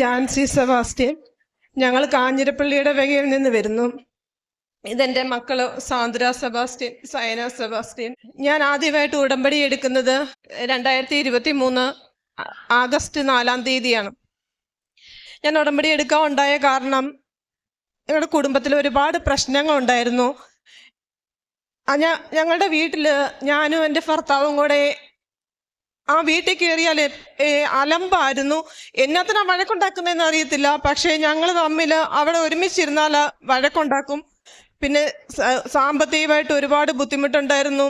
Jancy Sebastian. ഞങ്ങൾ കാഞ്ഞിരപ്പള്ളിയുടെ വകയിൽ നിന്ന് വരുന്നു. ഇതെന്റെ മക്കൾ സാന്ദ്ര സെബാസ്റ്റ്യൻ സയന സെബാസ്റ്റ്യൻ. ഞാൻ ആദ്യമായിട്ട് ഉടമ്പടി എടുക്കുന്നത് രണ്ടായിരത്തി ഇരുപത്തി മൂന്ന് ആഗസ്റ്റ് നാലാം തീയതിയാണ്. ഞാൻ ഉടമ്പടി എടുക്കാൻ ഉണ്ടായ കാരണം ഞങ്ങളുടെ കുടുംബത്തിൽ ഒരുപാട് പ്രശ്നങ്ങൾ ഉണ്ടായിരുന്നു. ഞങ്ങളുടെ വീട്ടിൽ ഞാനും എന്റെ ഭർത്താവും കൂടെ ആ വീട്ടിൽ കയറിയാൽ അലമ്പായിരുന്നു. എന്നത്തിനാ വഴക്കുണ്ടാക്കുന്നതെന്ന് അറിയത്തില്ല. പക്ഷേ ഞങ്ങൾ തമ്മിൽ അവിടെ ഒരുമിച്ചിരുന്നാൽ വഴക്കുണ്ടാക്കും. പിന്നെ സാമ്പത്തികമായിട്ട് ഒരുപാട് ബുദ്ധിമുട്ടുണ്ടായിരുന്നു.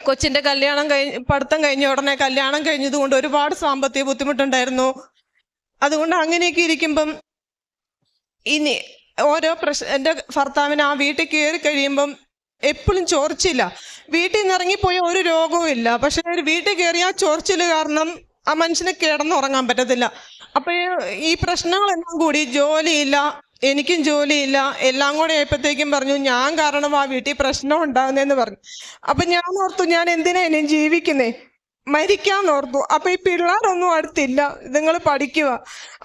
കൊച്ചിന്റെ കല്യാണം കഴിഞ്ഞ് പഠിത്തം കഴിഞ്ഞ ഉടനെ കല്യാണം കഴിഞ്ഞതുകൊണ്ട് ഒരുപാട് സാമ്പത്തിക ബുദ്ധിമുട്ടുണ്ടായിരുന്നു. അതുകൊണ്ട് അങ്ങനെയൊക്കെ ഇരിക്കുമ്പം ഇനി ഓരോ പ്രശ്ന എന്റെ ഭർത്താവിന് ആ വീട്ടിൽ കയറി കഴിയുമ്പം എപ്പോഴും ചോർച്ചില്ല വീട്ടിൽ നിന്ന് ഇറങ്ങിപ്പോയ ഒരു രോഗവും ഇല്ല. പക്ഷെ വീട്ടിൽ കയറി ആ ചോർച്ചിൽ കാരണം ആ മനുഷ്യന് കിടന്നുറങ്ങാൻ പറ്റത്തില്ല. അപ്പൊ ഈ- ഈ പ്രശ്നങ്ങളെല്ലാം കൂടി ജോലിയില്ല എനിക്കും ജോലിയില്ല എല്ലാം കൂടെ ആയപ്പോഴത്തേക്കും പറഞ്ഞു ഞാൻ കാരണം ആ വീട്ടിൽ പ്രശ്നം ഉണ്ടാകുന്നതെന്ന് പറഞ്ഞു. അപ്പൊ ഞാൻ ഓർത്തു ഞാൻ എന്തിനാ ഇനി ജീവിക്കുന്നേ? മരിക്കാൻ ഓർത്തു അപ്പൊ ഈ പിള്ളേരൊന്നും അടുത്തില്ല. നിങ്ങൾ പഠിക്കുക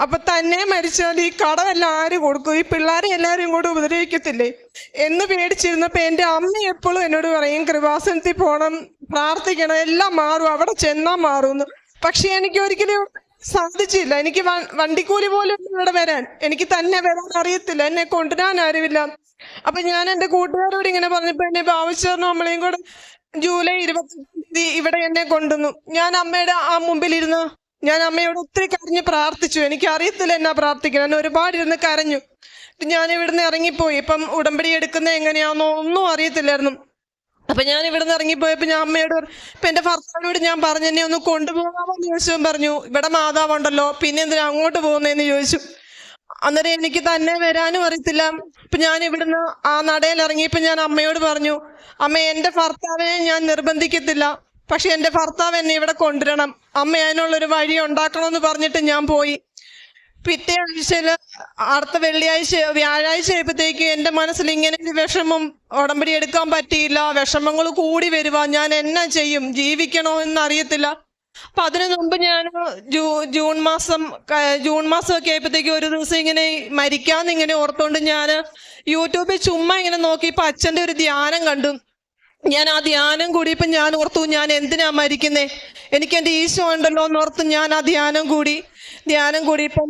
അപ്പൊ തന്നെ മരിച്ചാൽ ഈ കടമെല്ലാം ആര് കൊടുക്കും? ഈ പിള്ളേരെ എല്ലാവരും ഇങ്ങോട്ട് ഉപദ്രവിക്കത്തില്ലേ? എന്ന് പേടിച്ചിരുന്നപ്പോ എന്റെ അമ്മ എപ്പോഴും എന്നോട് പറയും കൃപാസനത്തിൽ പോണം പ്രാർത്ഥിക്കണം എല്ലാം മാറും അവിടെ ചെന്നാ മാറും പക്ഷെ എനിക്ക് ഒരിക്കലും സാധിച്ചില്ല. എനിക്ക് വണ്ടിക്കൂലി പോലും ഇവിടെ വരാൻ. എനിക്ക് തന്നെ വരാൻ അറിയത്തില്ല. എന്നെ കൊണ്ടുവരാൻ ആരുമില്ല. അപ്പൊ ഞാൻ എന്റെ കൂട്ടുകാരോട് ഇങ്ങനെ പറഞ്ഞപ്പോ എന്നെ ഭാവിച്ചു നമ്മളെയും കൂടെ ജൂലൈ ഇരുപത്തി തീയതി ഇവിടെ എന്നെ കൊണ്ടുവന്നു. ഞാൻ അമ്മയുടെ ആ മുമ്പിലിരുന്ന് ഞാൻ അമ്മയോട് ഒത്തിരി കരഞ്ഞ് പ്രാർത്ഥിച്ചു. എനിക്ക് അറിയത്തില്ല എന്നാ പ്രാർത്ഥിക്കണം ഞാൻ ഒരുപാട് ഇരുന്ന് കരഞ്ഞു ഞാൻ ഇവിടുന്ന് ഇറങ്ങിപ്പോയി. ഇപ്പം ഉടമ്പടി എടുക്കുന്നത് എങ്ങനെയാണെന്നോ ഒന്നും അറിയത്തില്ലായിരുന്നു. അപ്പൊ ഞാൻ ഇവിടുന്ന് ഇറങ്ങിപ്പോയപ്പോ ഞാൻ അമ്മയോട് ഇപ്പൊ എന്റെ ഭർത്താവിനോട് ഞാൻ പറഞ്ഞു എന്നെ ഒന്ന് കൊണ്ടുപോകാമോ? എന്ന് ചോദിച്ചു പറഞ്ഞു. ഇവിടെ മാതാവുണ്ടല്ലോ. പിന്നെ എന്തിനാ അങ്ങോട്ട് പോകുന്നതെന്ന് ചോദിച്ചു. അന്നേരം എനിക്ക് തന്നെ വരാനും അറിയത്തില്ല. ഇപ്പൊ ഞാൻ ഇവിടുന്ന് ആ നടയിൽ ഇറങ്ങിയപ്പോ ഞാൻ അമ്മയോട് പറഞ്ഞു അമ്മ എന്റെ ഭർത്താവിനെ ഞാൻ നിർബന്ധിക്കത്തില്ല. പക്ഷെ എന്റെ ഭർത്താവ് എന്നെ ഇവിടെ കൊണ്ടുവരണം. അമ്മ അതിനുള്ളൊരു വഴി ഉണ്ടാക്കണമെന്ന് പറഞ്ഞിട്ട് ഞാൻ പോയി. പിറ്റേ ആഴ്ചയിൽ അടുത്ത വെള്ളിയാഴ്ച വ്യാഴാഴ്ച ആയപ്പോഴത്തേക്ക് എന്റെ മനസ്സിൽ ഇങ്ങനെ ഒരു വിഷമം ഉടമ്പടി എടുക്കാൻ പറ്റിയില്ല വിഷമങ്ങൾ കൂടി വരുവാ. ഞാൻ എന്നാ ചെയ്യും? ജീവിക്കണോ എന്ന് അറിയത്തില്ല അപ്പൊ അതിനു മുമ്പ് ഞാൻ ജൂ ജൂൺ മാസം ജൂൺ മാസം ഒക്കെ ആയപ്പോഴത്തേക്ക് ഒരു ദിവസം ഇങ്ങനെ മരിക്കാന്ന് ഇങ്ങനെ ഓർത്തോണ്ട് ഞാൻ യൂട്യൂബിൽ ചുമ്മാ ഇങ്ങനെ നോക്കിയപ്പോ അച്ഛന്റെ ഒരു ധ്യാനം കണ്ടു. ഞാൻ ആ ധ്യാനം കൂടി ഇപ്പൊ ഞാൻ ഓർത്തു ഞാൻ എന്തിനാ മരിക്കുന്നേ? എനിക്ക് എന്റെ ഈശോ ഉണ്ടല്ലോ എന്ന് ഓർത്ത് ഞാൻ ആ ധ്യാനം കൂടി ധ്യാനം കൂടിയപ്പം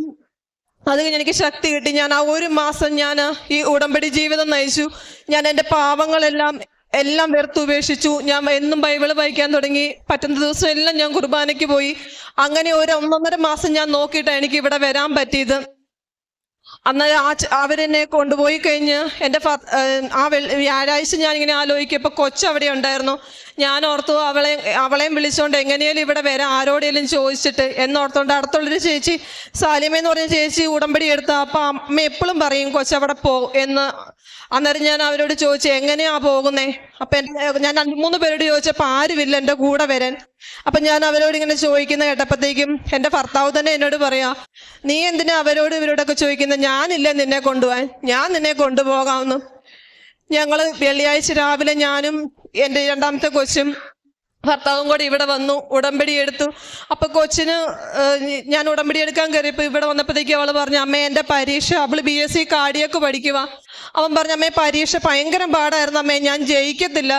അത് കഴിഞ്ഞ് എനിക്ക് ശക്തി കിട്ടി. ഞാൻ ആ ഒരു മാസം ഞാൻ ഈ ഉടമ്പടി ജീവിതം നയിച്ചു. ഞാൻ എന്റെ പാവങ്ങളെല്ലാം എല്ലാം വെറുത്തുപേക്ഷിച്ചു ഞാൻ എന്നും ബൈബിൾ വായിക്കാൻ തുടങ്ങി. പറ്റുന്ന ദിവസം എല്ലാം ഞാൻ കുർബാനയ്ക്ക് പോയി. അങ്ങനെ ഒരു ഒന്നൊന്നര മാസം ഞാൻ നോക്കിയിട്ടാണ് എനിക്ക് ഇവിടെ വരാൻ പറ്റിയത്. അന്നേരം ആ അവരെന്നെ കൊണ്ടുപോയി കഴിഞ്ഞ് എന്റെ ആ വ്യാഴാഴ്ച ഞാൻ ഇങ്ങനെ ആലോചിക്കപ്പോൾ കൊച്ച് അവിടെ ഉണ്ടായിരുന്നു ഞാൻ ഓർത്തു അവളെ അവളെയും വിളിച്ചുകൊണ്ട് എങ്ങനെയാലും ഇവിടെ വരാം ആരോടെങ്കിലും ചോദിച്ചിട്ട് എന്നോർത്തോണ്ട് അടുത്തുള്ളൊരു ചേച്ചി സാലിമ എന്ന് പറഞ്ഞ ചേച്ചി ഉടമ്പടി എടുത്ത അപ്പം അമ്മ എപ്പോഴും പറയും കൊച്ചവിടെ പോ എന്ന്. അന്നേരം ഞാൻ അവരോട് ചോദിച്ചു എങ്ങനെയാ പോകുന്നേ? അപ്പൊ ഞാൻ രണ്ട് മൂന്ന് പേരോട് ചോദിച്ചപ്പോൾ ആരുമില്ല എന്റെ കൂടെ വരാൻ. അപ്പൊ ഞാൻ അവരോട് ഇങ്ങനെ ചോദിക്കുന്ന കേട്ടപ്പോഴത്തേക്കും എന്റെ ഭർത്താവ് തന്നെ എന്നോട് പറയാ നീ എന്തിനാ അവരോട് ഇവരോടൊക്കെ ചോദിക്കുന്നത് ഞാനില്ല നിന്നെ കൊണ്ടുപോകാൻ ഞാൻ നിന്നെ കൊണ്ടുപോകാമെന്ന്. ഞങ്ങൾ വെള്ളിയാഴ്ച രാവിലെ ഞാനും എന്റെ രണ്ടാമത്തെ കൊച്ചും ഭർത്താവും കൂടി ഇവിടെ വന്നു ഉടമ്പടി എടുത്തു. അപ്പൊ കൊച്ചിന് ഞാൻ ഉടമ്പടി എടുക്കാൻ കയറിയപ്പോ ഇവിടെ വന്നപ്പോഴത്തേക്ക് അവൾ പറഞ്ഞു അമ്മ എന്റെ പരീക്ഷ. അവൾ ബി എസ് സി കാർഡിയൊക്കെ പഠിക്കുക അവൻ പറഞ്ഞു അമ്മേ പരീക്ഷ ഭയങ്കര പാടായിരുന്നു അമ്മേ ഞാൻ ജയിക്കത്തില്ല.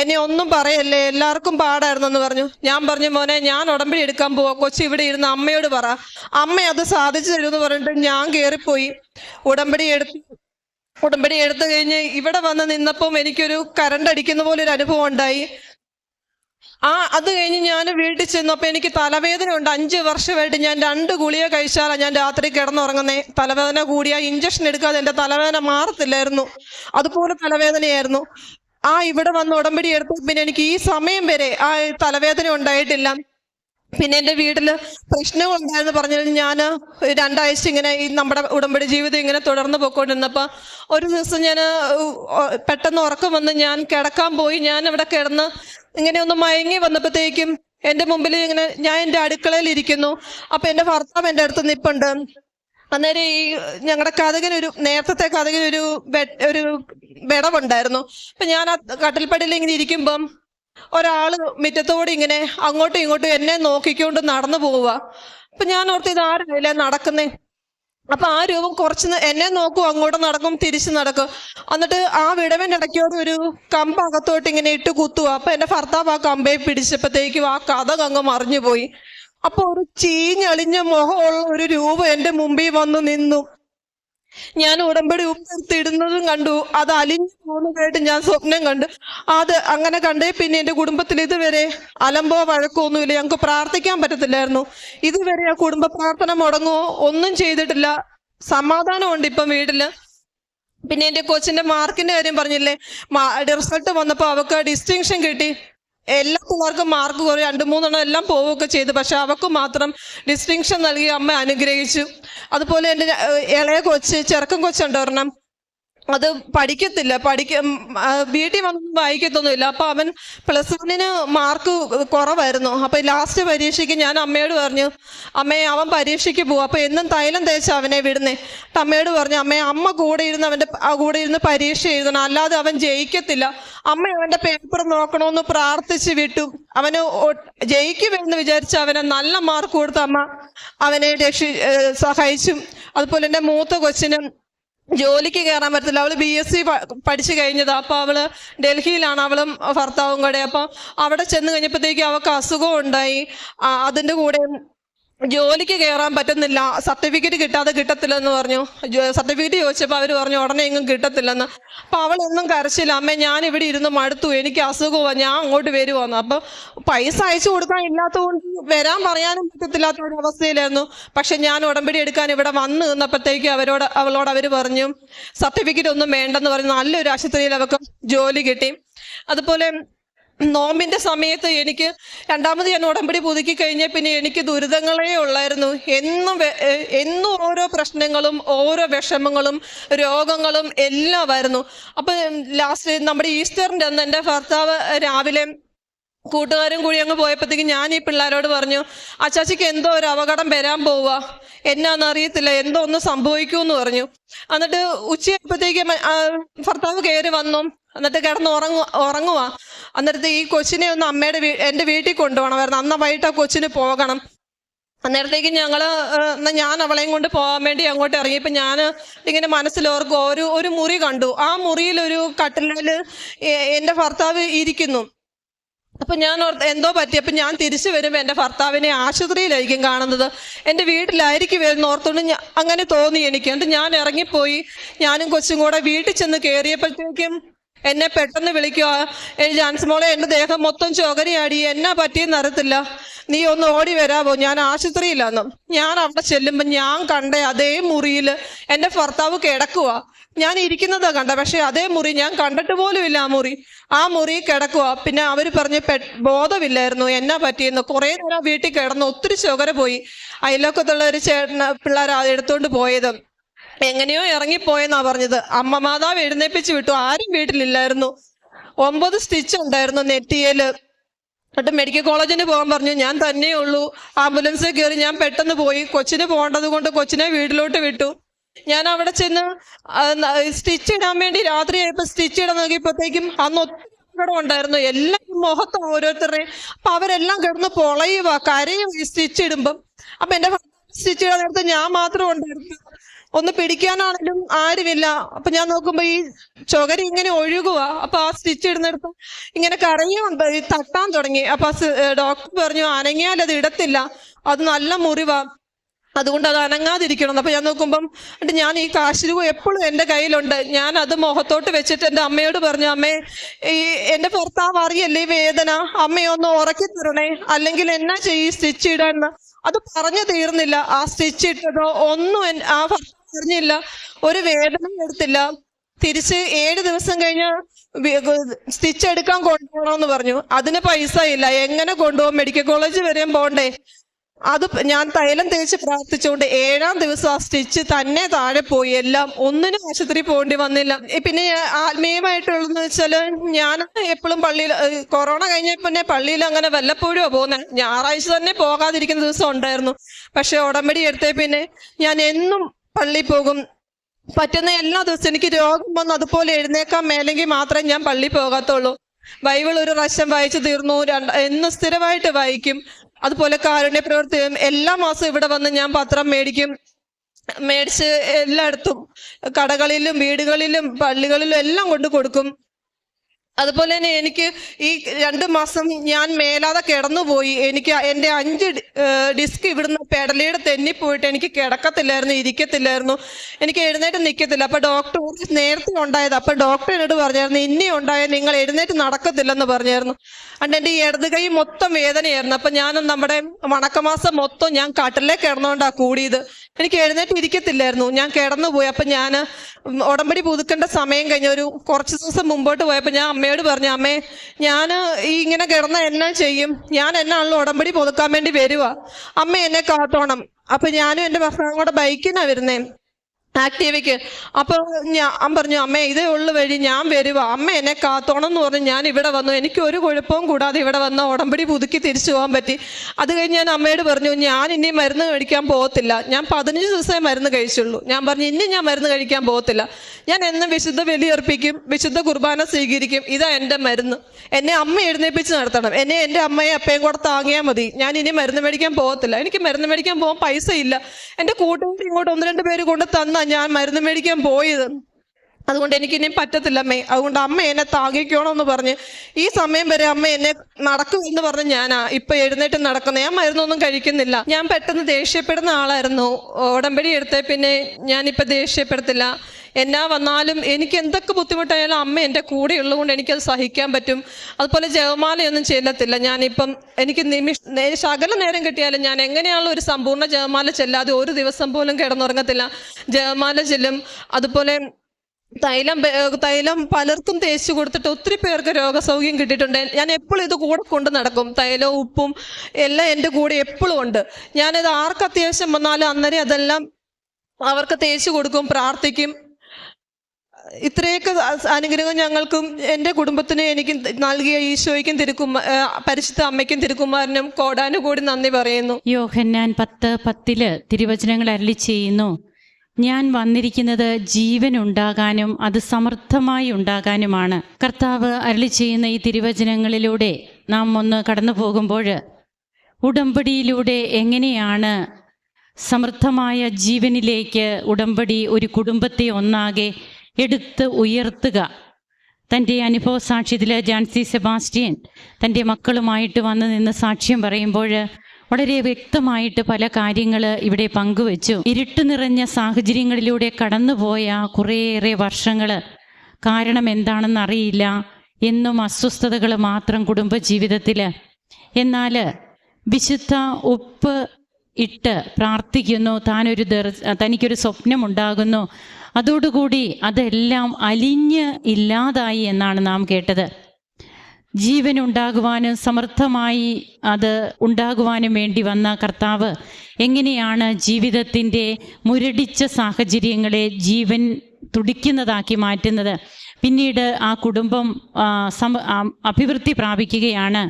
എന്നെ ഒന്നും പറയല്ലേ എല്ലാവർക്കും പാടായിരുന്നു എന്ന് പറഞ്ഞു. ഞാൻ പറഞ്ഞു മോനെ ഞാൻ ഉടമ്പടി എടുക്കാൻ പോവാ. കൊച്ചി ഇവിടെ ഇരുന്ന് അമ്മയോട് പറ. അമ്മ അത് സാധിച്ചു തരുമെന്ന് പറഞ്ഞിട്ട് ഞാൻ കയറിപ്പോയി. ഉടമ്പടി എടുത്തു ഉടമ്പടി എടുത്തു കഴിഞ്ഞ് ഇവിടെ വന്ന് നിന്നപ്പം എനിക്കൊരു കറണ്ട് അടിക്കുന്ന പോലെ ഒരു അനുഭവം ഉണ്ടായി. ആ അത് കഴിഞ്ഞ് ഞാൻ വീട്ടിൽ ചെന്നപ്പോൾ എനിക്ക് തലവേദന ഉണ്ട്. അഞ്ച് വർഷമായിട്ട് ഞാൻ രണ്ട് ഗുളിക കഴിച്ചാലാണ് ഞാൻ രാത്രി കിടന്നുറങ്ങുന്നേ. തലവേദന കൂടിയ ഇഞ്ചക്ഷൻ എടുക്കാതെ എന്റെ തലവേദന മാറത്തില്ലായിരുന്നു. അതുപോലെ തലവേദനയായിരുന്നു. ആ ഇവിടെ വന്ന് ഉടമ്പടി എടുത്ത് പിന്നെ എനിക്ക് ഈ സമയം വരെ ആ തലവേദന ഉണ്ടായിട്ടില്ല. പിന്നെ എന്റെ വീട്ടിൽ പ്രശ്നങ്ങളുണ്ടായെന്ന് പറഞ്ഞാൽ ഞാൻ രണ്ടാഴ്ച ഇങ്ങനെ ഈ നമ്മുടെ ഉടമ്പടി ജീവിതം ഇങ്ങനെ തുടർന്ന് പോയിക്കൊണ്ടിരുന്നപ്പോൾ ഒരു ദിവസം ഞാൻ പെട്ടെന്ന് ഉറക്കം വന്ന് ഞാൻ കിടക്കാൻ പോയി. ഞാൻ അവിടെ കിടന്ന് ഇങ്ങനെ ഒന്ന് മയങ്ങി വന്നപ്പോഴത്തേക്കും എന്റെ മുമ്പിൽ ഇങ്ങനെ ഞാൻ എന്റെ അടുക്കളയിൽ ഇരിക്കുന്നു. അപ്പം എന്റെ ഭർത്താവ് എന്റെ അടുത്ത് നിപ്പുണ്ട്. അന്നേരം ഈ ഞങ്ങളുടെ കഥകിനൊരു നേരത്തെ കഥകിനൊരു ഒരു ഒരു വിടവുണ്ടായിരുന്നു. അപ്പൊ ഞാൻ ആ കട്ടിൽപ്പടിയിൽ ഇങ്ങനെ ഇരിക്കുമ്പം ഒരാൾ മുറ്റത്തോടെ ഇങ്ങനെ അങ്ങോട്ടും ഇങ്ങോട്ടും എന്നെ നോക്കിക്കൊണ്ട് നടന്നു പോവുക അപ്പൊ ഞാൻ ഓർത്ത് ഇത് ആരല്ലേ നടക്കുന്നേ? അപ്പൊ ആ രൂപം കുറച്ച് എന്നെ നോക്കും അങ്ങോട്ട് നടക്കും തിരിച്ചു നടക്കും. എന്നിട്ട് ആ വിടവൻ ഇടയ്ക്കോട് ഒരു കമ്പ് അകത്തോട്ട് ഇങ്ങനെ ഇട്ട് കുത്തുക അപ്പൊ എന്റെ ഭർത്താവ് ആ കമ്പയെ പിടിച്ചപ്പോഴത്തേക്കും ആ കഥ അങ്ങ് മറിഞ്ഞു പോയി അപ്പൊ ഒരു ചീഞ്ഞളിഞ്ഞ മുഖമുള്ള ഒരു രൂപം എന്റെ മുമ്പിൽ വന്ന് നിന്നു. ഞാൻ ഉടമ്പടി ഉപ്പെടുത്തിടുന്നതും കണ്ടു. അത് അലിഞ്ഞു പോകുന്നതായിട്ട് ഞാൻ സ്വപ്നം കണ്ടു. അത് അങ്ങനെ കണ്ടേ പിന്നെ എന്റെ കുടുംബത്തിൽ ഇതുവരെ അലമ്പോ വഴക്കോ ഒന്നുമില്ല. ഞങ്ങൾക്ക് പ്രാർത്ഥിക്കാൻ പറ്റത്തില്ലായിരുന്നു. ഇതുവരെ ആ കുടുംബ പ്രാർത്ഥന മുടങ്ങോ ഒന്നും ചെയ്തിട്ടില്ല. സമാധാനമുണ്ട് ഇപ്പം വീട്ടിൽ പിന്നെ എന്റെ കൊച്ചിന്റെ മാർക്കിന്റെ കാര്യം പറഞ്ഞില്ലേ? റിസൾട്ട് വന്നപ്പോൾ അവൾക്ക് ഡിസ്റ്റിങ്ഷൻ കിട്ടി. എല്ലാ പിള്ളേർക്കും മാർക്ക് കുറയും. രണ്ട് മൂന്നെണ്ണം എല്ലാം പോവുകയൊക്കെ ചെയ്തു. പക്ഷെ അവർക്ക് മാത്രം ഡിസ്റ്റിങ്ഷൻ നൽകി അമ്മ അനുഗ്രഹിച്ചു. അതുപോലെ എന്റെ ഇളയ കൊച്ച് ചെറുക്കൻ കൊച്ചുണ്ട് ഒരെണ്ണം? അത് പഠിക്കത്തില്ല. പഠിക്ക വീട്ടിൽ വന്നൊന്നും വായിക്കത്തൊന്നുമില്ല. അപ്പൊ അവൻ പ്ലസ് വണ്ണിന് മാർക്ക് കുറവായിരുന്നു. അപ്പൊ ലാസ്റ്റ് പരീക്ഷയ്ക്ക് ഞാൻ അമ്മയോട് പറഞ്ഞു അമ്മയെ അവൻ പരീക്ഷയ്ക്ക് പോകും അപ്പൊ എന്നും തൈലം തേച്ച് അവനെ വിടുന്നേ. അമ്മയോട് പറഞ്ഞു അമ്മയെ അമ്മ കൂടെ ഇരുന്ന് അവന്റെ കൂടെ ഇരുന്ന് പരീക്ഷ എഴുതണം. അല്ലാതെ അവൻ ജയിക്കത്തില്ല. അമ്മ അവന്റെ പേപ്പർ നോക്കണമെന്ന് പ്രാർത്ഥിച്ച് വിട്ടു. അവന് ജയിക്കുമെന്ന് വിചാരിച്ച് അവനെ നല്ല മാർക്ക് കൊടുത്ത അമ്മ അവനെ രക്ഷി സഹായിച്ചു. അതുപോലെ എന്റെ മൂത്ത കൊച്ചിന് ജോലിക്ക് കയറാൻ പറ്റത്തില്ല. അവൾ ബി എസ് സി പഠിച്ചു കഴിഞ്ഞതാ. അപ്പൊ അവൾ ഡൽഹിയിലാണ്. അവളും ഭർത്താവും കൂടെ. അപ്പൊ അവിടെ ചെന്ന് കഴിഞ്ഞപ്പോഴത്തേക്ക് അവൾക്ക് അസുഖം ഉണ്ടായി. അതിന്റെ കൂടെ ജോലിക്ക് കയറാൻ പറ്റുന്നില്ല. സർട്ടിഫിക്കറ്റ് കിട്ടാതെ കിട്ടത്തില്ലെന്ന് പറഞ്ഞു. സർട്ടിഫിക്കറ്റ് ചോദിച്ചപ്പോൾ അവർ പറഞ്ഞു ഉടനെ എങ്ങും കിട്ടത്തില്ലെന്ന്. അപ്പം അവളൊന്നും കരച്ചില്ല. അമ്മേ ഞാൻ ഇവിടെ ഇരുന്ന് മടുത്തു. എനിക്ക് അസുഖമാണ് ഞാൻ അങ്ങോട്ട് വരുവാന്ന്. അപ്പം പൈസ അയച്ചു കൊടുക്കാൻ ഇല്ലാത്തതുകൊണ്ട് വരാൻ പറയാനും പറ്റത്തില്ലാത്ത ഒരു അവസ്ഥയിലായിരുന്നു പക്ഷെ ഞാൻ ഉടമ്പടി എടുക്കാൻ ഇവിടെ വന്നു നിന്നപ്പോഴത്തേക്ക് അവരോട് അവളോട് അവർ പറഞ്ഞു സർട്ടിഫിക്കറ്റ് ഒന്നും വേണ്ടെന്ന് പറഞ്ഞു നല്ലൊരു ആശുപത്രിയിൽ അവർക്ക് ജോലി കിട്ടി. അതുപോലെ നോമ്പിന്റെ സമയത്ത് എനിക്ക് രണ്ടാമത് ഞാൻ ഉടമ്പടി പുതുക്കി കഴിഞ്ഞ പിന്നെ എനിക്ക് ദുരിതങ്ങളേ ഉള്ളായിരുന്നു. എന്നും എന്നും ഓരോ പ്രശ്നങ്ങളും ഓരോ വിഷമങ്ങളും രോഗങ്ങളും എല്ലാം ആയിരുന്നു. അപ്പൊ ലാസ്റ്റ് നമ്മുടെ ഈസ്റ്ററിന്റെ അന്ന് എന്റെ ഭർത്താവ് രാവിലെ കൂട്ടുകാരും കൂടി അങ്ങ് പോയപ്പോഴത്തേക്ക് ഞാൻ ഈ പിള്ളേരോട് പറഞ്ഞു അച്ചാച്ചിക്ക് എന്തോ ഒരു അപകടം വരാൻ പോവുക എന്നാന്ന് അറിയത്തില്ല. എന്തോ ഒന്ന് സംഭവിക്കുമെന്ന് പറഞ്ഞു. എന്നിട്ട് ഉച്ചയായപ്പോഴത്തേക്ക് ഭർത്താവ് കയറി വന്നു. എന്നിട്ട് കിടന്ന് ഉറങ്ങു ഉറങ്ങുവാ. എന്നിട്ട് ഈ കൊച്ചിനെ ഒന്ന് അമ്മയുടെ എന്റെ വീട്ടിൽ കൊണ്ടുപോകണമായിരുന്നു. അന്ന് വൈകിട്ട് ആ കൊച്ചിന് പോകണം. അന്നേരത്തേക്ക് ഞങ്ങൾ എന്നാൽ ഞാൻ അവളെയും കൊണ്ട് പോകാൻ വേണ്ടി അങ്ങോട്ട് ഇറങ്ങി. ഇറങ്ങിയപ്പോൾ ഞാൻ ഇങ്ങനെ മനസ്സിലോർക്കും ഒരു ഒരു മുറി കണ്ടു. ആ മുറിയിൽ ഒരു കട്ടിലിൽ എന്റെ ഭർത്താവ് ഇരിക്കുന്നു. അപ്പം ഞാൻ എന്തോ പറ്റി? അപ്പം ഞാൻ തിരിച്ചു വരുമ്പോൾ എന്റെ ഭർത്താവിനെ ആശുപത്രിയിലായിരിക്കും കാണുന്നത്. എന്റെ വീട്ടിലായിരിക്കും വരുന്ന ഓർത്തുകൊണ്ട് അങ്ങനെ തോന്നി എനിക്ക്. എന്നിട്ട് ഞാൻ ഇറങ്ങിപ്പോയി. ഞാനും കൊച്ചും കൂടെ വീട്ടിൽ ചെന്ന് കയറിയപ്പോഴത്തേക്കും എന്നെ പെട്ടെന്ന് വിളിക്കുക. ജാൻസ് മോളെ എന്റെ ദേഹം മൊത്തം ചൊകരിയാടി എന്നാ പറ്റിയെന്ന് അറിയത്തില്ല. നീ ഒന്ന് ഓടി വരാവോ? ഞാൻ ആശുപത്രിയിലാന്ന്. ഞാൻ അവിടെ ചെല്ലുമ്പോൾ ഞാൻ കണ്ട അതേ മുറിയിൽ എന്റെ ഭർത്താവ് കിടക്കുക ഞാൻ ഇരിക്കുന്നതാ കണ്ട. പക്ഷെ അതേ മുറി ഞാൻ കണ്ടിട്ട് പോലും ഇല്ല ആ മുറി. ആ മുറി കിടക്കുക പിന്നെ അവർ പറഞ്ഞ് പെ ബോധമില്ലായിരുന്നു. എന്നാ പറ്റിയെന്ന്. കുറേ നേരം വീട്ടിൽ കിടന്നു ഒത്തിരി ചുകര പോയി. അയലോക്കത്തുള്ള ഒരു ചേട്ടന പിള്ളേർ എടുത്തോണ്ട് പോയത്. എങ്ങനെയോ ഇറങ്ങിപ്പോയെന്നാ പറഞ്ഞത്. അമ്മ മാതാവ് എഴുന്നേപ്പിച്ച് വിട്ടു. ആരും വീട്ടിലില്ലായിരുന്നു. ഒമ്പത് സ്റ്റിച്ച് ഉണ്ടായിരുന്നു നെറ്റിയേൽ. എന്നിട്ട് മെഡിക്കൽ കോളേജിന് പോകാൻ പറഞ്ഞു. ഞാൻ തന്നെയേ ഉള്ളൂ. ആംബുലൻസിൽ കയറി ഞാൻ പെട്ടെന്ന് പോയി. കൊച്ചിന് പോകേണ്ടത് കൊണ്ട് കൊച്ചിനെ വീട്ടിലോട്ട് വിട്ടു. ഞാൻ അവിടെ ചെന്ന് സ്റ്റിച്ച് ഇടാൻ വേണ്ടി രാത്രി ആയപ്പോ സ്റ്റിച്ച് ഇടാൻ നോക്കിയപ്പോഴത്തേക്കും അന്ന് ഒത്തിരി ഉണ്ടായിരുന്നു. എല്ലാം മുഖത്ത് ഓരോരുത്തരുടെയും. അപ്പൊ അവരെല്ലാം കിടന്ന് പൊളയുക കരയും സ്റ്റിച്ച് ഇടുമ്പം. അപ്പൊ എന്റെ സ്റ്റിച്ച് ഇടാൻ നേരത്തെ ഞാൻ മാത്രം ഉണ്ടായിരുന്നു. ഒന്ന് പിടിക്കാനാണെങ്കിലും ആരുമില്ല. അപ്പൊ ഞാൻ നോക്കുമ്പോ ഈ ചുകരി ഇങ്ങനെ ഒഴുകുക അപ്പൊ ആ സ്റ്റിച്ച് ഇടുന്നിടത്ത് ഇങ്ങനെ കറങ്ങിയും തട്ടാൻ തുടങ്ങി. അപ്പൊ ഡോക്ടർ പറഞ്ഞു അനങ്ങിയാൽ അത് ഇടത്തില്ല. അത് നല്ല മുറിവാ. അതുകൊണ്ട് അത് അനങ്ങാതിരിക്കണം. അപ്പൊ ഞാൻ നോക്കുമ്പം എന്നിട്ട് ഞാൻ ഈ കാശ് രൂപ എപ്പോഴും എന്റെ കയ്യിലുണ്ട്. ഞാൻ അത് മുഖത്തോട്ട് വെച്ചിട്ട് എന്റെ അമ്മയോട് പറഞ്ഞു അമ്മേ ഈ എന്റെ ഭർത്താവ് അറിയല്ലേ വേദന? അമ്മയൊന്ന് ഉറക്കി തരണേ. അല്ലെങ്കിൽ എന്നാ ചെയ്യും സ്റ്റിച്ച് ഇടാൻ? അത് പറഞ്ഞു തീർന്നില്ല. ആ സ്റ്റിച്ച് ഇട്ടതോ ഒന്നും ആ അറിഞ്ഞില്ല ഒരു വേദന എടുത്തില്ല. തിരിച്ച് ഏഴ് ദിവസം കഴിഞ്ഞ് സ്റ്റിച്ച് എടുക്കാൻ കൊണ്ടുപോകണമെന്ന് പറഞ്ഞു. അതിന് പൈസ ഇല്ല. എങ്ങനെ കൊണ്ടുപോകും? മെഡിക്കൽ കോളേജ് വരെയും പോകണ്ടേ? അത് ഞാൻ തൈലം തേച്ച് പ്രാർത്ഥിച്ചുകൊണ്ട് ഏഴാം ദിവസം ആ സ്റ്റിച്ച് തന്നെ താഴെ പോയി. എല്ലാം ഒന്നിനും ആശുപത്രി പോകേണ്ടി വന്നില്ല. പിന്നെ ആത്മീയമായിട്ടുള്ളതെന്ന് വെച്ചാൽ ഞാൻ എപ്പോഴും പള്ളിയിൽ കൊറോണ കഴിഞ്ഞ പിന്നെ പള്ളിയിൽ അങ്ങനെ വല്ലപ്പോഴും പോകുന്നത് ഞായറാഴ്ച തന്നെ പോകാതിരിക്കുന്ന ദിവസം ഉണ്ടായിരുന്നു. പക്ഷെ ഉടമ്പടി എടുത്തേ പിന്നെ ഞാൻ എന്നും പള്ളിയിൽ പോകും. പറ്റുന്ന എല്ലാ ദിവസവും എനിക്ക് രോഗം വന്ന് അതുപോലെ എഴുന്നേക്കാൻ മേലെങ്കിൽ മാത്രമേ ഞാൻ പള്ളി പോകാത്തുള്ളൂ. ബൈബിൾ ഒരു പ്രാവശ്യം വായിച്ചു തീർന്നു. രണ്ട് എന്ന് സ്ഥിരമായിട്ട് വായിക്കും. അതുപോലെ കാരുണ്യ പ്രവർത്തിയും എല്ലാ മാസവും ഇവിടെ വന്ന് ഞാൻ പത്രം മേടിക്കും. മേടിച്ച് എല്ലായിടത്തും കടകളിലും വീടുകളിലും പള്ളികളിലും എല്ലാം കൊണ്ട് കൊടുക്കും. അതുപോലെ തന്നെ എനിക്ക് ഈ രണ്ട് മാസം ഞാൻ മേലാതെ കിടന്നുപോയി. എനിക്ക് എന്റെ അഞ്ച് ഡിസ്ക് ഇവിടുന്ന് പെടലിയുടെ തെന്നിപ്പോയിട്ട് എനിക്ക് കിടക്കത്തില്ലായിരുന്നു ഇരിക്കത്തില്ലായിരുന്നു. എനിക്ക് എഴുന്നേറ്റ് നിൽക്കത്തില്ല അപ്പോൾ ഡോക്ടർ നേരത്തെ ഉണ്ടായത് അപ്പോൾ ഡോക്ടർ എന്നോട് പറഞ്ഞായിരുന്നു ഇനി ഉണ്ടായ നിങ്ങൾ എഴുന്നേറ്റ് നടക്കത്തില്ലെന്ന് പറഞ്ഞായിരുന്നു. അണ്ട് എന്റെ ഇടത് കൈ മൊത്തം വേദനയായിരുന്നു. അപ്പം ഞാനും നമ്മുടെ വണക്കമാസം മൊത്തം ഞാൻ കട്ടിലേ കിടന്നുകൊണ്ടാണ് കൂടിയത്. എനിക്ക് എഴുന്നേറ്റ് ഇരിക്കത്തില്ലായിരുന്നു. ഞാൻ കിടന്നുപോയി അപ്പം ഞാൻ ഉടമ്പടി പുതുക്കേണ്ട സമയം കഴിഞ്ഞ ഒരു കുറച്ച് ദിവസം മുമ്പോട്ട് പോയപ്പോൾ ഞാൻ അമ്മയോട് പറഞ്ഞു അമ്മേ ഞാൻ ഈ ഇങ്ങനെ കിടന്ന എന്നാ ചെയ്യും? ഞാൻ എന്നാണല്ലോ ഉടമ്പടി പുതുക്കാൻ വേണ്ടി വരുവാ. അമ്മ എന്നെ കാത്തോണം. അപ്പം ഞാനും എന്റെ ഭർത്താവും കൂടെ ബൈക്കിനാണ് വരുന്നേ. ആക്റ്റീവയ്ക്ക് അപ്പോൾ ഞാൻ പറഞ്ഞു അമ്മ ഇതേ ഉള്ളു വഴി ഞാൻ വരുക അമ്മ എന്നെ കാത്തോണം എന്ന് പറഞ്ഞ് ഞാൻ ഇവിടെ വന്നു. എനിക്ക് ഒരു കുഴപ്പവും കൂടാതെ ഇവിടെ വന്ന ഉടമ്പടി പുതുക്കി തിരിച്ചു പോകാൻ പറ്റി. അത് കഴിഞ്ഞ് ഞാൻ അമ്മയോട് പറഞ്ഞു ഞാൻ ഇനി മരുന്ന് കഴിക്കാൻ പോകത്തില്ല. ഞാൻ പതിനഞ്ച് ദിവസമേ മരുന്ന് കഴിച്ചുള്ളൂ. ഞാൻ പറഞ്ഞു ഇനി ഞാൻ മരുന്ന് കഴിക്കാൻ പോകത്തില്ല. ഞാൻ എന്നും വിശുദ്ധ ബലിയർപ്പിക്കും വിശുദ്ധ കുർബാന സ്വീകരിക്കും. ഇതാ എന്റെ മരുന്ന്. എന്നെ അമ്മ എഴുന്നേപ്പിച്ച് നടത്തണം. എന്നെ എന്റെ അമ്മയെ അപ്പയും കൂടെ താങ്ങിയാൽ മതി. ഞാൻ ഇനി മരുന്ന് മേടിക്കാൻ പോകത്തില്ല. എനിക്ക് മരുന്ന് മേടിക്കാൻ പോകാൻ പൈസ ഇല്ല എന്റെ കൂട്ടുകാർ ഇങ്ങോട്ട് ഒന്ന് രണ്ട് പേര് കൊണ്ട് തന്നാ ഞാൻ മരുന്ന് മേടിക്കാൻ പോയത്? അതുകൊണ്ട് എനിക്ക് ഇനിയും പറ്റത്തില്ല അമ്മേ. അതുകൊണ്ട് അമ്മ എന്നെ താങ്ങിക്കണമെന്ന് പറഞ്ഞ് ഈ സമയം വരെ അമ്മ എന്നെ നടക്കും എന്ന് പറഞ്ഞ് ഞാനാ ഇപ്പൊ എഴുന്നേറ്റ് നടക്കുന്നത് ഞാൻ മരുന്നൊന്നും കഴിക്കുന്നില്ല. ഞാൻ പെട്ടെന്ന് ദേഷ്യപ്പെടുന്ന ആളായിരുന്നു. ഉടമ്പടി എടുത്തേ പിന്നെ ഞാനിപ്പോ ദേഷ്യപ്പെടത്തില്ല. എന്നാ വന്നാലും എനിക്ക് എന്തൊക്കെ ബുദ്ധിമുട്ടായാലും അമ്മ എന്റെ കൂടെ ഉള്ളതുകൊണ്ട് എനിക്കത് സഹിക്കാൻ പറ്റും. അതുപോലെ ജപമാലയൊന്നും ചെല്ലത്തില്ല. ഞാനിപ്പം എനിക്ക് നിമിഷ ശകല നേരം കിട്ടിയാലും ഞാൻ എങ്ങനെയാണോ ഒരു സമ്പൂർണ ജപമാല ചെല്ലാതെ ഒരു ദിവസം പോലും കിടന്നുറങ്ങത്തില്ല. ജപമാല ചെല്ലും. അതുപോലെ തൈലം തൈലം പലർക്കും തേച്ചു കൊടുത്തിട്ട് ഒത്തിരി പേർക്ക് രോഗസൗഖ്യം കിട്ടിയിട്ടുണ്ട്. ഞാൻ എപ്പോഴും ഇത് കൂടെ കൊണ്ട് നടക്കും. തൈലവും ഉപ്പും എല്ലാം എന്റെ കൂടെ എപ്പോഴും ഉണ്ട്. ഞാനിത് ആർക്ക് അത്യാവശ്യം വന്നാലും അന്നേരം അതെല്ലാം അവർക്ക് തേച്ചു കൊടുക്കും പ്രാർത്ഥിക്കും. ഇത്രയൊക്കെ അനുഗ്രഹം ഞങ്ങൾക്കും എന്റെ കുടുംബത്തിനും എനിക്ക് നൽകിയ ഈശോയ്ക്കും തിരുക്കുമാ പരിശുദ്ധ അമ്മയ്ക്കും തിരുക്കുമാരനും കോടാനുകൂടി നന്ദി പറയുന്നു. യോഹന്നാൻ പത്ത് പത്തിൽ തിരുവചനങ്ങൾ അരളി ചെയ്യുന്നു. ഞാൻ വന്നിരിക്കുന്നത് ജീവൻ ഉണ്ടാകാനും അത് സമൃദ്ധമായി ഉണ്ടാകാനുമാണ്. കർത്താവ് അരളി ചെയ്യുന്ന ഈ തിരുവചനങ്ങളിലൂടെ നാം ഒന്ന് കടന്നു പോകുമ്പോൾ ഉടമ്പടിയിലൂടെ എങ്ങനെയാണ് സമൃദ്ധമായ ജീവനിലേക്ക് ഉടമ്പടി ഒരു കുടുംബത്തെ ഒന്നാകെ എടുത്ത് ഉയർത്തുക. തന്റെ അനുഭവ സാക്ഷ്യത്തിൽ ജാൻസി സെബാസ്റ്റ്യൻ തന്റെ മക്കളുമായിട്ട് വന്ന് നിന്ന് സാക്ഷ്യം പറയുമ്പോൾ വളരെ വ്യക്തമായിട്ട് പല കാര്യങ്ങൾ ഇവിടെ പങ്കുവച്ചു. ഇരുട്ട് നിറഞ്ഞ സാഹചര്യങ്ങളിലൂടെ കടന്നുപോയ കുറേയേറെ വർഷങ്ങൾ. കാരണം എന്താണെന്ന് അറിയില്ല എന്നും അസ്വസ്ഥതകൾ മാത്രം കുടുംബജീവിതത്തിൽ. എന്നാൽ വിശുദ്ധ ഉപ്പ് ഇട്ട് പ്രാർത്ഥിക്കുന്നു. താനൊരു ദർ തനിക്കൊരു സ്വപ്നമുണ്ടാകുന്നു. അതോടുകൂടി അതെല്ലാം അലിഞ്ഞ് ഇല്ലാതായി എന്നാണ് നാം കേട്ടത്. ജീവൻ ഉണ്ടാകുവാനും സമർത്ഥമായി അത് ഉണ്ടാകുവാനും വേണ്ടി വന്ന കർത്താവ് എങ്ങനെയാണ് ജീവിതത്തിന്റെ മുരടിച്ച സാഹചര്യങ്ങളെ ജീവൻ തുടിക്കുന്നതാക്കി മാറ്റുന്നത്? പിന്നീട് ആ കുടുംബം സമ അഭിവൃദ്ധി പ്രാപിക്കുകയാണ്.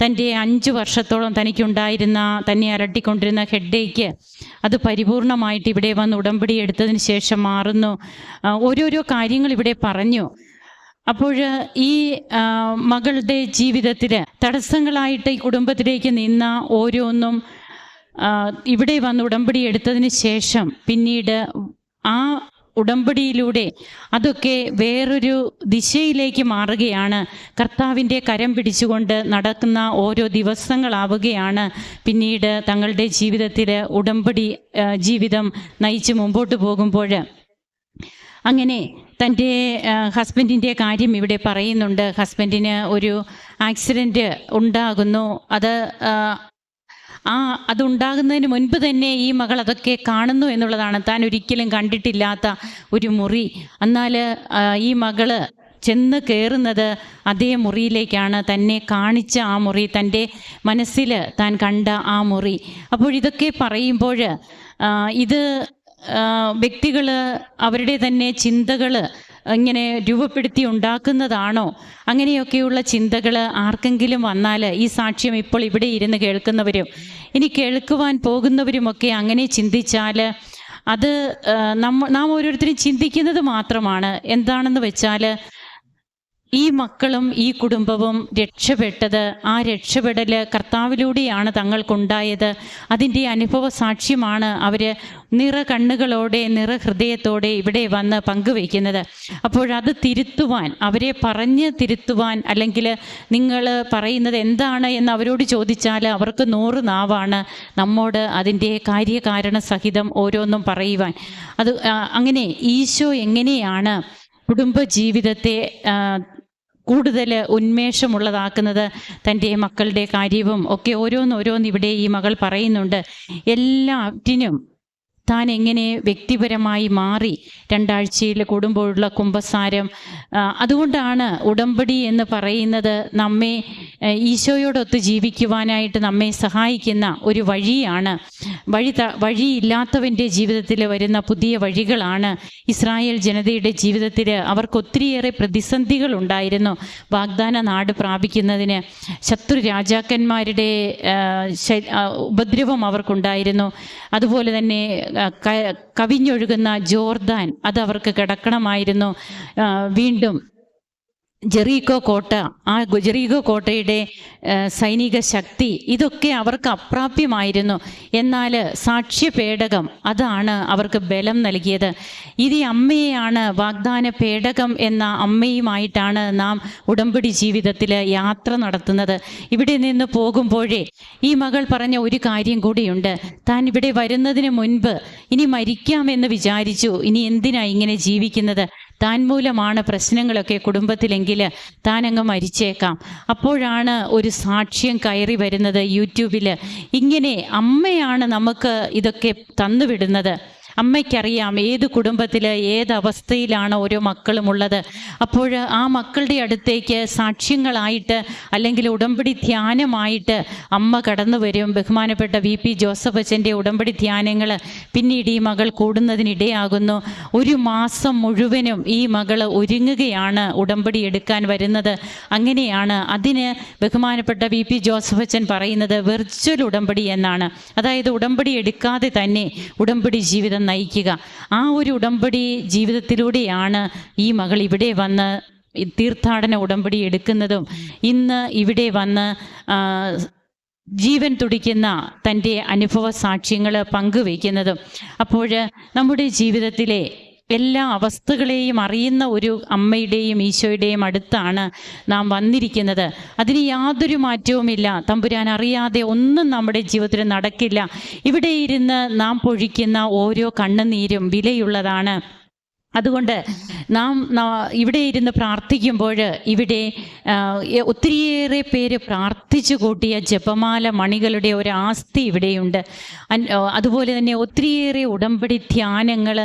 തന്റെ അഞ്ച് വർഷത്തോളം തനിക്കുണ്ടായിരുന്ന തന്നെ അലട്ടിക്കൊണ്ടിരുന്ന ഹെഡേക്ക് അത് പരിപൂർണമായിട്ട് ഇവിടെ വന്ന് ഉടമ്പടി എടുത്തതിന് ശേഷം മാറുന്നു. ഓരോരോ കാര്യങ്ങൾ ഇവിടെ പറഞ്ഞു. അപ്പോൾ ഈ മകളുടെ ജീവിതത്തിൽ തടസ്സങ്ങളായിട്ട് ഈ കുടുംബത്തിലേക്ക് നിന്ന ഓരോന്നും ഇവിടെ വന്ന് ഉടമ്പടി എടുത്തതിന് ശേഷം പിന്നീട് ആ ഉടമ്പടിയിലൂടെ അതൊക്കെ വേറൊരു ദിശയിലേക്ക് മാറുകയാണ്. കർത്താവിന്റെ കരം പിടിച്ചുകൊണ്ട് നടക്കുന്ന ഓരോ ദിവസങ്ങളാവുകയാണ്. പിന്നീട് തങ്ങളുടെ ജീവിതത്തിൽ ഉടമ്പടി ജീവിതം നയിച്ച് മുമ്പോട്ട് പോകുമ്പോൾ. അങ്ങനെ തന്റെ ഹസ്ബൻഡിന്റെ കാര്യം ഇവിടെ പറയുന്നുണ്ട്. ഹസ്ബൻഡിന് ഒരു ആക്സിഡന്റ് ഉണ്ടാകുന്നു. അത് ആ, അതുണ്ടാകുന്നതിന് മുൻപ് തന്നെ ഈ മകൾ അതൊക്കെ കാണുന്നു എന്നുള്ളതാണ്. താൻ ഒരിക്കലും കണ്ടിട്ടില്ലാത്ത ഒരു മുറി. എന്നാൽ ഈ മകൾ ചെന്ന് കയറുന്നത് അതേ മുറിയിലേക്കാണ് തന്നെ കാണിച്ച ആ മുറി തന്റെ മനസ്സിൽ താൻ കണ്ട ആ മുറി. അപ്പോൾ ഇതൊക്കെ പറയുമ്പോൾ ഇത് വ്യക്തികൾ അവരുടെ തന്നെ ചിന്തകൾ ഇങ്ങനെ രൂപപ്പെടുത്തി ഉണ്ടാക്കുന്നതാണോ? അങ്ങനെയൊക്കെയുള്ള ചിന്തകൾ ആർക്കെങ്കിലും വന്നാൽ ഈ സാക്ഷ്യം ഇപ്പോൾ ഇവിടെ ഇരുന്ന് കേൾക്കുന്നവരും ഇനി കേൾക്കുവാൻ പോകുന്നവരുമൊക്കെ അങ്ങനെ ചിന്തിച്ചാൽ അത് നമ്മ നാം ഓരോരുത്തരും ചിന്തിക്കുന്നത് മാത്രമാണ്. എന്താണെന്ന് വെച്ചാൽ ഈ മക്കളും ഈ കുടുംബവും രക്ഷപ്പെട്ടത് ആ രക്ഷപ്പെടൽ കർത്താവിലൂടെയാണ് തങ്ങൾക്കുണ്ടായത്. അതിന്റെ അനുഭവ സാക്ഷ്യമാണ് അവർ നിറ കണ്ണുകളോടെ നിറ ഹൃദയത്തോടെ ഇവിടെ വന്ന് പങ്കുവയ്ക്കുന്നത്. അപ്പോഴത് തിരുത്തുവാൻ അവരെ പറഞ്ഞ് തിരുത്തുവാൻ അല്ലെങ്കിൽ നിങ്ങൾ പറയുന്നത് എന്താണ് എന്ന് അവരോട് ചോദിച്ചാൽ അവർക്ക് നൂറ് നാവാണ് നമ്മോട് അതിന്റെ കാര്യകാരണ സഹിതം ഓരോന്നും പറയുവാൻ. അത് അങ്ങനെ ഈശോ എങ്ങനെയാണ് കുടുംബജീവിതത്തെ കൂടുതൽ ഉന്മേഷമുള്ളതാക്കുന്നത് തന്റെ മക്കളുടെ കാര്യവും ഒക്കെ ഓരോന്നോരോന്ന് ഇവിടെ ഈ മകൾ പറയുന്നുണ്ട്. എല്ലാറ്റിനും താൻ എങ്ങനെ വ്യക്തിപരമായി മാറി രണ്ടാഴ്ചയിൽ കൂടുമ്പോഴുള്ള കുംഭസാരം അതുകൊണ്ടാണ് ഉടമ്പടി എന്ന് പറയുന്നത് നമ്മെ ഈശോയോടൊത്ത് ജീവിക്കുവാനായിട്ട് നമ്മെ സഹായിക്കുന്ന ഒരു വഴിയാണ്. വഴി വഴിയില്ലാത്തവന്റെ ജീവിതത്തിൽ വരുന്ന പുതിയ വഴികളാണ് ഇസ്രായേൽ ജനതയുടെ ജീവിതത്തിൽ അവർക്ക് ഒത്തിരിയേറെ പ്രതിസന്ധികൾ ഉണ്ടായിരുന്നു. വാഗ്ദാന നാട് പ്രാപിക്കുന്നതിന് ശത്രു രാജാക്കന്മാരുടെ ഉപദ്രവം അവർക്കുണ്ടായിരുന്നു. അതുപോലെ തന്നെ കവിഞ്ഞൊഴുകുന്ന ജോർദാൻ അത് അവർക്ക് കിടക്കണമായിരുന്നു വീണ്ടും ജെറീക്കോ കോട്ട ആ ജെറീകോ കോട്ടയുടെ സൈനിക ശക്തി ഇതൊക്കെ അവർക്ക് അപ്രാപ്യമായിരുന്നു. എന്നാൽ സാക്ഷ്യപേടകം അതാണ് അവർക്ക് ബലം നൽകിയത്. ഇത് അമ്മയെയാണ് വാഗ്ദാന പേടകം എന്ന അമ്മയുമായിട്ടാണ് നാം ഉടമ്പടി ജീവിതത്തിൽ യാത്ര നടത്തുന്നത്. ഇവിടെ നിന്ന് പോകുമ്പോഴേ ഈ മകൾ പറഞ്ഞ ഒരു കാര്യം കൂടിയുണ്ട്. താൻ ഇവിടെ വരുന്നതിന് മുൻപ് ഇനി മരിക്കാമെന്ന് വിചാരിച്ചു. ഇനി എന്തിനാ ഇങ്ങനെ ജീവിക്കുന്നത്? താൻ മൂലമാണ് പ്രശ്നങ്ങളൊക്കെ കുടുംബത്തിലെങ്കിൽ താൻ അങ്ങ് മരിച്ചേക്കാം. അപ്പോഴാണ് ഒരു സാക്ഷ്യം കയറി വരുന്നത് യൂട്യൂബിൽ ഇങ്ങനെ അമ്മയാണ് നമുക്ക് ഇതൊക്കെ തന്നുവിടുന്നത്. അമ്മയ്ക്കറിയാം ഏത് കുടുംബത്തിൽ ഏത് അവസ്ഥയിലാണ് ഓരോ മക്കളും ഉള്ളത്. അപ്പോൾ ആ മക്കളുടെ അടുത്തേക്ക് സാക്ഷ്യങ്ങളായിട്ട് അല്ലെങ്കിൽ ഉടമ്പടി ധ്യാനമായിട്ട് അമ്മ കടന്നു വരും. ബഹുമാനപ്പെട്ട വി പി ജോസഫ് അച്ഛന്റെ ഉടമ്പടി ധ്യാനങ്ങൾ പിന്നീട് ഈ മകൾ കൂടുന്നതിനിടയാകുന്നു. ഒരു മാസം മുഴുവനും ഈ മകൾ ഒരുങ്ങുകയാണ് ഉടമ്പടി എടുക്കാൻ വരുന്നത്. അങ്ങനെയാണ് അതിന് ബഹുമാനപ്പെട്ട വി പി ജോസഫ് അച്ഛൻ പറയുന്നത് വെർച്വൽ ഉടമ്പടി എന്നാണ്. അതായത് ഉടമ്പടി എടുക്കാതെ തന്നെ ഉടമ്പടി ജീവിതം നയിക്കുക. ആ ഒരു ഉടമ്പടി ജീവിതത്തിലൂടെയാണ് ഈ മകൾ ഇവിടെ വന്ന് തീർത്ഥാടന ഉടമ്പടി എടുക്കുന്നതും. ഇന്ന് ഇവിടെ വന്ന് ജീവൻ തുടിക്കുന്ന തന്റെ അനുഭവ സാക്ഷ്യങ്ങൾ പങ്കുവയ്ക്കുന്നതും അപ്പോൾ നമ്മുടെ ജീവിതത്തിലെ എല്ലാ അവസ്ഥകളെയും അറിയുന്ന ഒരു അമ്മയുടെയും ഈശോയുടെയും അടുത്താണ് നാം വന്നിരിക്കുന്നത്. അതിന് യാതൊരു മാറ്റവുമില്ല. തമ്പുരാൻ അറിയാതെ ഒന്നും നമ്മുടെ ജീവിതത്തിൽ നടക്കില്ല. ഇവിടെ ഇരുന്ന് നാം പൊഴിക്കുന്ന ഓരോ കണ്ണുനീരും വിലയുള്ളതാണ്. അതുകൊണ്ട് നാം ഇവിടെ ഇരുന്ന് പ്രാർത്ഥിക്കുമ്പോൾ ഇവിടെ ഒത്തിരിയേറെ പേര് പ്രാർത്ഥിച്ചു കൂട്ടിയ ജപമാല മണികളുടെ ഒരു ആസ്തി ഇവിടെയുണ്ട്. അതുപോലെ തന്നെ ഒത്തിരിയേറെ ഉടമ്പടി ധ്യാനങ്ങൾ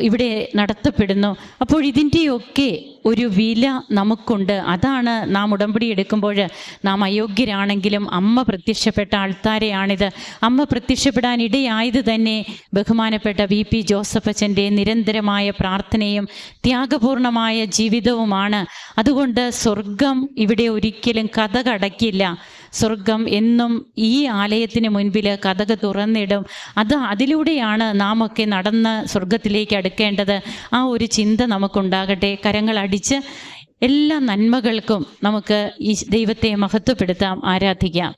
ഇവിടെ നടത്തപ്പെടുന്നു. അപ്പോൾ ഇതിന്റെയൊക്കെ ഒരു വില നമുക്കുണ്ട്. അതാണ് നാം ഉടമ്പടി എടുക്കുമ്പോൾ നാം അയോഗ്യരാണെങ്കിലും അമ്മ പ്രത്യക്ഷപ്പെട്ട ആൾത്താരെയാണിത്. അമ്മ പ്രത്യക്ഷപ്പെടാൻ ഇടയായത് തന്നെ ബഹുമാനപ്പെട്ട വി പി ജോസഫ് അച്ഛന്റെ നിരന്തരമായ പ്രാർത്ഥനയും ത്യാഗപൂർണമായ ജീവിതവുമാണ്. അതുകൊണ്ട് സ്വർഗം ഇവിടെ ഒരിക്കലും കഥകടക്കില്ല. സ്വർഗം എന്നും ഈ ആലയത്തിന് മുൻപിൽ കഥക തുറന്നിടും. അത് അതിലൂടെയാണ് നാം ഒക്കെ നടന്ന് സ്വർഗത്തിലേക്ക് അടുക്കേണ്ടത്. ആ ഒരു ചിന്ത നമുക്കുണ്ടാകട്ടെ. കരങ്ങൾ അടിച്ച് എല്ലാ നന്മകൾക്കും നമുക്ക് ഈ ദൈവത്തെ മഹത്വപ്പെടുത്താം ആരാധിക്കാം.